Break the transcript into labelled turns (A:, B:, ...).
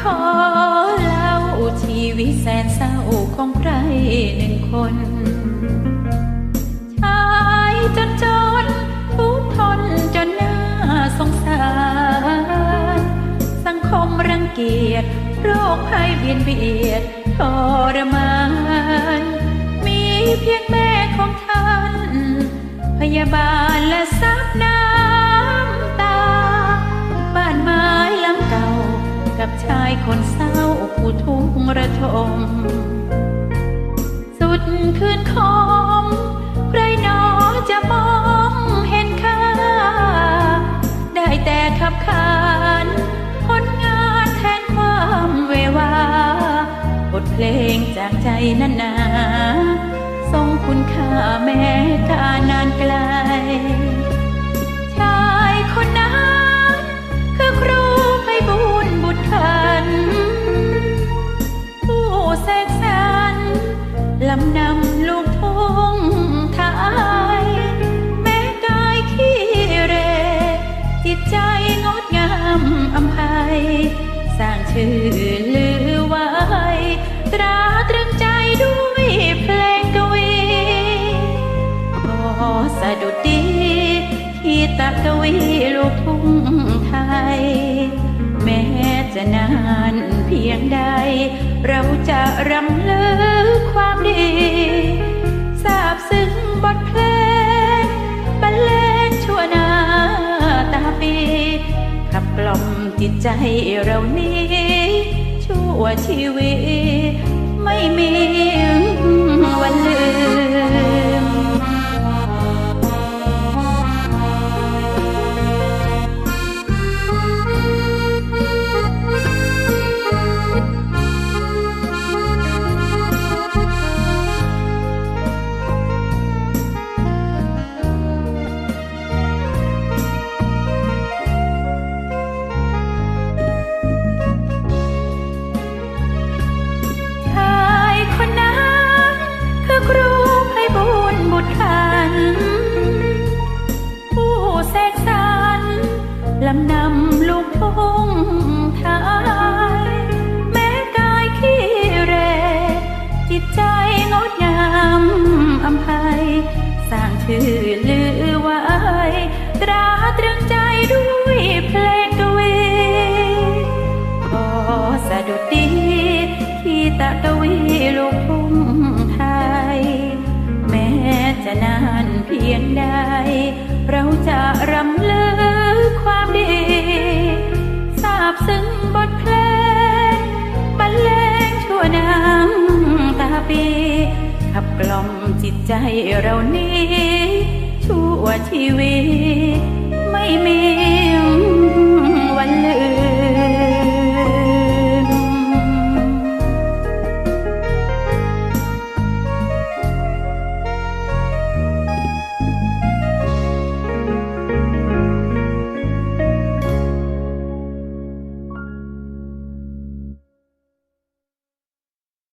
A: ขอเล่าชีวิตแสนเศร้าของใครหนึ่งคนชายจนจนทุกข์ทนจนน่าสงสาร สังคมรังเกียจโรคภัยเบียดเบียดทรมาน มีเพียงแม่ของท่าน พยาบาลและซับน้ำ สุดคืนคมใครหนอจะมองเห็นค่า ได้แต่ขับขานผลงานแทนความเววาบทเพลงจากใจนั้นนาทรงคุณค่าแม้กานานไกล นำลูกทุ่งไทยแม้กายขี้เหรจิตใจงดงามอำไพสร้างชื่อลือไว้ ตราตรึงใจด้วยเพลงกวีขอสะดุดดีที่ตะกวีลูกทุ่งไทย แม้จะนานเพียงใด เราจะรำลึกความดี ตใจเรานี้ ชั่วชีวิต ไม่มีวันลืม เราจะรำลึกความดีทราบซึ้งบทเพลงบรรเลงชั่วน้ำตาปี ขับกล่อมจิตใจเรานี้ชั่วชีวิตไม่มี